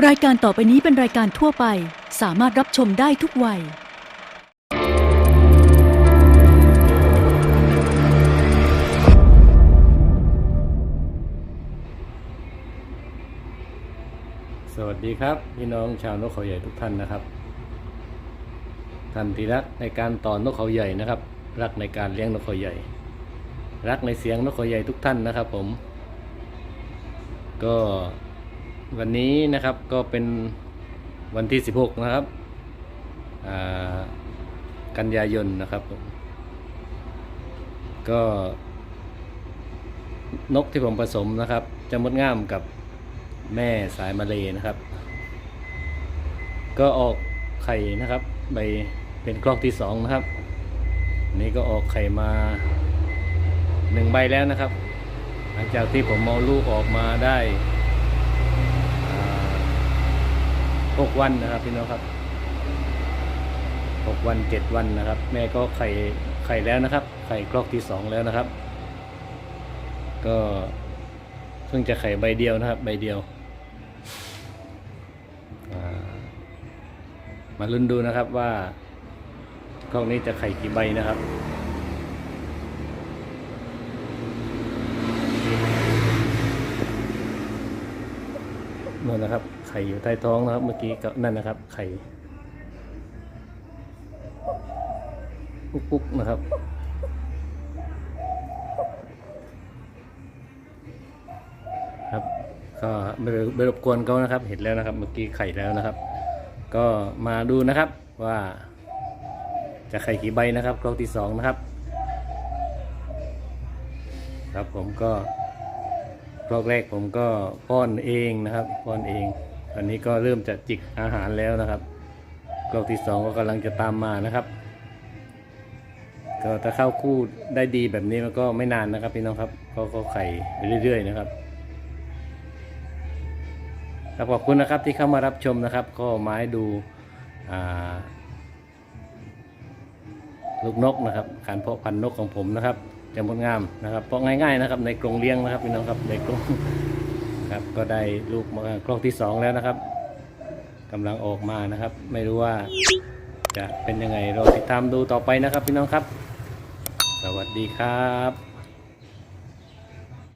รายการต่อไปนี้เป็นรายการทั่วไป สามารถรับชมได้ทุกวัย สวัสดีครับ พี่น้องชาวนกเขาใหญ่ทุกท่านนะครับ ท่านที่รักในการต่อนกเขาใหญ่นะครับ รักในการเลี้ยงนกเขาใหญ่ รักในเสียงนกเขาใหญ่ทุกท่านนะครับ ผม ก็ วันนี้นะครับก็เป็นวันที่ 16 นะครับ กันยายนนะครับก็นกที่ผมผสมนะครับจะมดงามกับแม่สายมาเลยนะครับ ก็ออกไข่นะครับใบเป็นกลอกที่สองนะครับนนี้ก็ออกไข่มาหนึ่งใบแล้วนะครับ หลังจากที่ผมเอาลูกออกมาได้ วันนะครับพี่น้องครับ6วัน 7 วันนะครับ แม่ก็ไข่ไข่แล้วนะครับ ไข่กลอกที่สองแล้วนะครับ ก็เพิ่งจะไข่ใบเดียวนะครับ ใบเดียวมาลุ้นดูนะครับว่าคลอกนี้จะไข่กี่ใบนะครับ นั่นนะครับ ไข่อยู่ใต้ท้องนะครับเมื่อกี้ก็นั่นนะครับ ไข่ปุ๊กๆนะครับครับก็ไม่ได้ไม่รบกวนเขานะครับ เห็นแล้วนะครับ เมื่อกี้ไข่แล้วนะครับ ก็มาดูนะครับว่า จะไข่กี่ใบนะครับกลองที่สองนะครับ ครับผมก็ กลอกแรกผมก็ป้อนเองนะครับป้อนเองอันนี้ก็เริ่มจะจิกอาหารแล้วนะครับกลอกที่สองก็กำลังจะตามมานะครับ ก็ถ้าเข้าคู่ได้ดีแบบนี้มันก็ไม่นานนะครับพี่น้องครับก็ก็ไข่เรื่อย ๆ นะครับขอบคุณนะครับที่เข้ามารับชมนะครับ ก็มาให้ดูลูกนกนะครับ การเพาะพันธุ์นกของผมนะครับ จะงดงามนะครับเพราะง่ายๆนะครับในกรงเลี้ยงนะครับพี่น้องครับในกรงครับก็ได้ลูกมากรอกที่สองแล้วนะครับกำลังออกมานะครับ ไม่รู้ว่าจะเป็นยังไงเราติดตามดูต่อไปนะครับพี่น้องครับ สวัสดีครับ